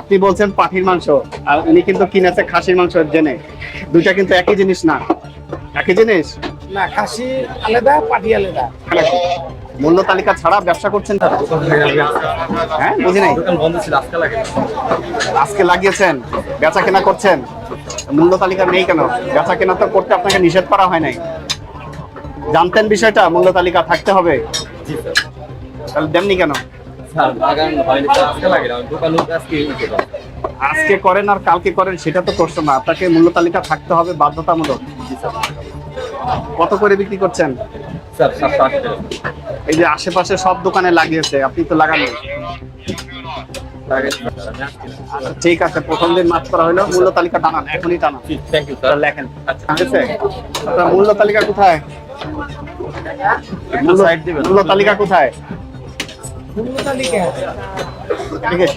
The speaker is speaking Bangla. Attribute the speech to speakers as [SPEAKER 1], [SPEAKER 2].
[SPEAKER 1] আপনি বলছেন পাঠির মাংস আর উনি কিন্তু কিনেছে খাসির মাংস জেনে। দুইটা কিন্তু একই জিনিস না। একই জিনিস?
[SPEAKER 2] না খাসি আলাদা পাটি আলাদা।
[SPEAKER 1] মূল্য তালিকা ছাড়া ব্যবসা করছেন তারা? হ্যাঁ বুঝি নাই?
[SPEAKER 3] দোকান বন্ধ ছিল আজকে
[SPEAKER 1] লাগিয়েছেন বেচা কেনা করছেন। মূল্য তালিকা নেই কেন? বেচা কেনা তো করতে আপনাকে নিষেধ করা হয় নাই। জানতেন বিষয়টা মূল্য তালিকা থাকতে হবে। তাহলে দেননি কেন?
[SPEAKER 3] স্যার লাগান হয়নি আজকে লাগে না দোকান আজকে
[SPEAKER 1] আজকে করেন আর কালকে করেন সেটা তো প্রশ্ন না। আপনাকে মূল্য তালিকা থাকতে হবে বাধ্যতামূলক। কত করে বিক্রি করছেন?
[SPEAKER 3] স্যার সাতশো আশি টাকা।
[SPEAKER 1] এই যে আশেপাশে সব দোকানে লাগিয়েছে আপনি তো লাগাননি
[SPEAKER 3] লাগে স্যার আমি আসছি না।
[SPEAKER 1] আচ্ছা ঠিক আছে প্রথম দিন মাছ করা হলো মূল্য তালিকা টানান এখনই টানান।
[SPEAKER 3] থ্যাংক ইউ স্যার
[SPEAKER 1] লেখেন।
[SPEAKER 3] আচ্ছা।
[SPEAKER 1] ঠিক আছে? আপনার মূল্য তালিকা কোথায়। মূল্য তালিকা কোথায়?
[SPEAKER 2] মূল্য তালিকা
[SPEAKER 1] ঠিক আছে